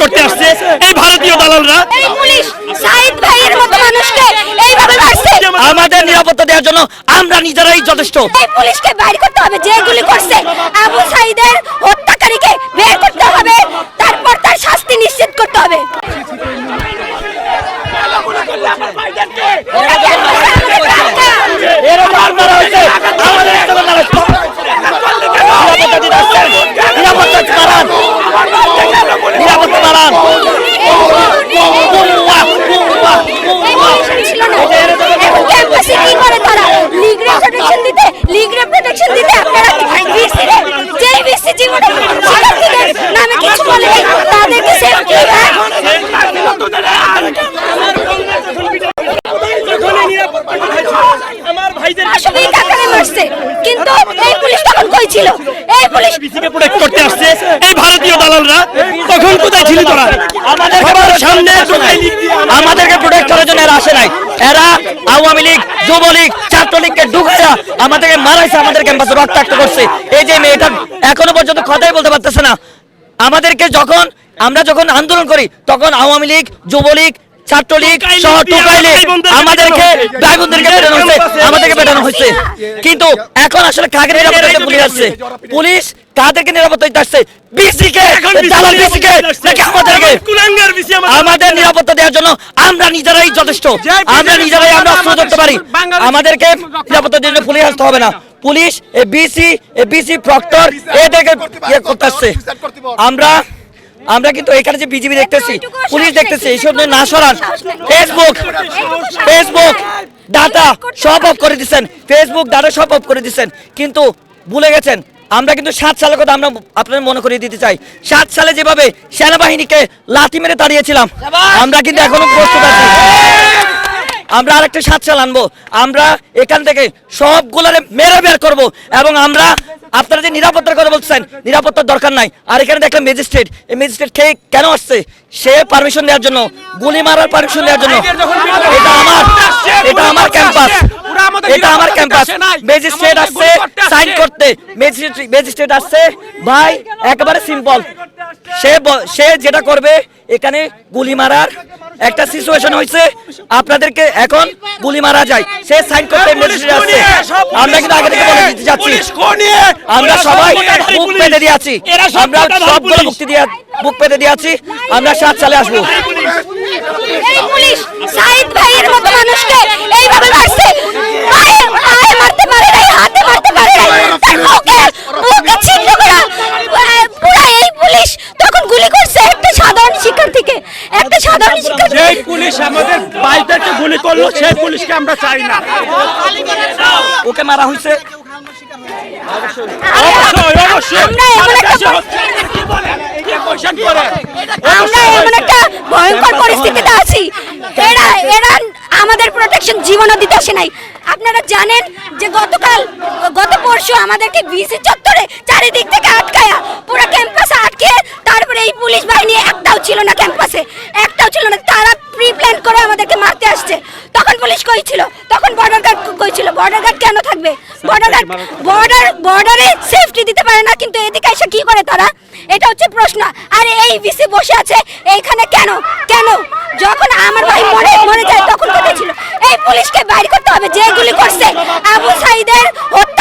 করতে আসছে। এই ভারতীয় দালালরা। আমাদের নিরাপত্তা দেওয়ার জন্য আমরা নিজেরাই যথেষ্ট। এই পুলিশকে বাইর করতে হবে যে গুলি করছে আবু সাইদের হত্যাকারীকে বের করতে হবে। তারপর তার শাস্তি নিশ্চিত করতে হবে এরকম মারা হয়েছে আমাদের একটা মারা হয়েছে। নিরাপত্তা দিতে আসছেন নিরাপত্তা বাড়ান নিরাপত্তা বাড়ান এই পুলিশ ছিল না এখন ক্যাম্পাসে কি করে তারা লিগরে প্রোটেকশন দিতে লিগরে প্রোটেকশন দিতে আপনারা বিসি রে যে বিসি জীবনে শিক্ষার্থীদের নামে কিছু বলে তাদেরকে সেফ কি আমার ভাইদের মারছে কিন্তু এই পুলিশ তখন কই ছিল এই পুলিশ বিসিকে করতে আসছে এই ভারতীয় দালালরা তখন কোথায় ছিল তোরা আমাদের সামনে আমাদেরকে প্রোটেক্ট করার জন্য এরা আসে নাই এরা আওয়ামী লীগ যুবলীগ ছাত্রলীগকে ঢুকাইয়া আমাদেরকে মারাইছে আমাদের ক্যাম্পাসে রক্তাক্ত করছে এই যে মেয়েটা এখনও পর্যন্ত কথাই বলতে পারতেছে না। আমাদেরকে যখন আমরা যখন আন্দোলন করি তখন আওয়ামী লীগ যুবলীগ ছাত্রলীগ সহ টোকাইলে আমাদেরকে পেটানো হয়েছে আমাদেরকে পেটানো হয়েছে কিন্তু এখন আসলে কাকে নিরাপত্তা পুলিশ আসছে। পুলিশ কাদেরকে নিরাপত্তা দিতে আসছে? বিসিকে দালাল বিসিকে নাকি আমাদেরকে আমাদের নিরাপত্তা দেওয়ার জন্য আমরা নিজেরাই যথেষ্ট। আমরা নিজেরাই আমরা অস্ত্র ধরতে পারি। আমাদেরকে নিরাপত্তা দেওয়ার জন্য পুলিশ আসতে হবে না। Police A BC A BC proctor এদেরকে ইয়ে করতে আসছে। আমরা আমরা কিন্তু এখানে যে বিজেপি দেখতেছি পুলিশ দেখতেছি এইসব নিয়ে না সরান ফেসবুক ফেসবুক ডাটা সব অফ করে দিচ্ছেন ফেসবুক ডাটা সব অফ করে দিচ্ছেন কিন্তু ভুলে গেছেন আমরা কিন্তু সাত সালের কথা আমরা আপনাদের মনে করিয়ে দিতে চাই। সাত সালে যেভাবে সেনাবাহিনীকে লাথি মেরে দাঁড়িয়েছিলাম আমরা কিন্তু এখনও প্রস্তুত আছি। আমরা আরেকটা সাত সাল আনব। আমরা এখান থেকে সবগুলারে মেরে বের করব এবং আমরা আপনারা যে নিরাপত্তার কথা বলছেন নিরাপত্তার দরকার নাই। আর এখানে দেখলাম ম্যাজিস্ট্রেট এই ম্যাজিস্ট্রেট খেয়ে কেন আসছে? সে পারমিশন দেওয়ার জন্য গুলি মারার পারমিশন দেওয়ার জন্য। এটা আমার এটা আমার ক্যাম্পাস এটা আমার ক্যাম্পাস ম্যাজিস্ট্রেট আসছে সাইন করতে ম্যাজিস্ট্রেট ম্যাজিস্ট্রেট আসছে। ভাই একেবারে সিম্পল সে সে যেটা করবে এখানে গুলি মারার একটা সিচুয়েশন হয়েছে আপনাদেরকে এখন গুলি মারা যায়। সে সাইন করতে ম্যাজিস্ট্রেট আমরা কিন্তু আগে থেকে বলে দিতে যাচ্ছি। আমরা সবাই মুখ পেতে দিয়েছি আমরা সবগুলো মুক্তি দিয়ে মুখ পেতে দিয়েছি আমরা সাত সালে আসব। এই পুলিশ সাইদ ভাইয়ের মতো মানুষকে এইভাবে মারছে পায়ে পায়ে মারতে পারে নাই হাতে মারতে পারে নাই তার মুখে মুখে ছিন্ন করা আহ, পুরা এই পুলিশ তখন গুলি করছে একটা সাধারণ শিক্ষার্থীকে একটা সাধারণ শিক্ষার্থী যেই পুলিশ আমাদের ভাইদেরকে গুলি করল সেই পুলিশকে আমরা চাই না। ওকে মারা হয়েছে। অবশ্যই একটা একটা ভয়ঙ্কর পরিস্থিতিতে আছি। এরা এরা আমাদের প্রোটেকশন জীবনও দিতে আসে নাই। আপনারা জানেন যে গতকাল গত পরশু আমাদেরকে বিসি চত্বরে চারিদিক থেকে আটকায়া পুরো ক্যাম্পাসে আটকে তারপরে এই পুলিশ বাহিনী একটাও ছিল না ক্যাম্পাসে একটাও ছিল না তারা প্রি প্ল্যান করে আমাদেরকে মারতে আসছে তখন পুলিশ কই ছিল তখন বর্ডার গার্ড কইছিল বর্ডার গার্ড কেন থাকবে? বর্ডার গার্ড বর্ডার বর্ডারে সেফটি দিতে পারে না কিন্তু এদিকে এসে কি করে তারা? এটা হচ্ছে প্রশ্ন। আর এই বিসি বসে আছে এইখানে কেন? কেন? যখন আমার ভাই মরে মরে যায় তখন কোথায় ছিল? এই পুলিশকে বাইর করতে হবে যে গুলি করছে আবু সাইদের হত্যাকারীকে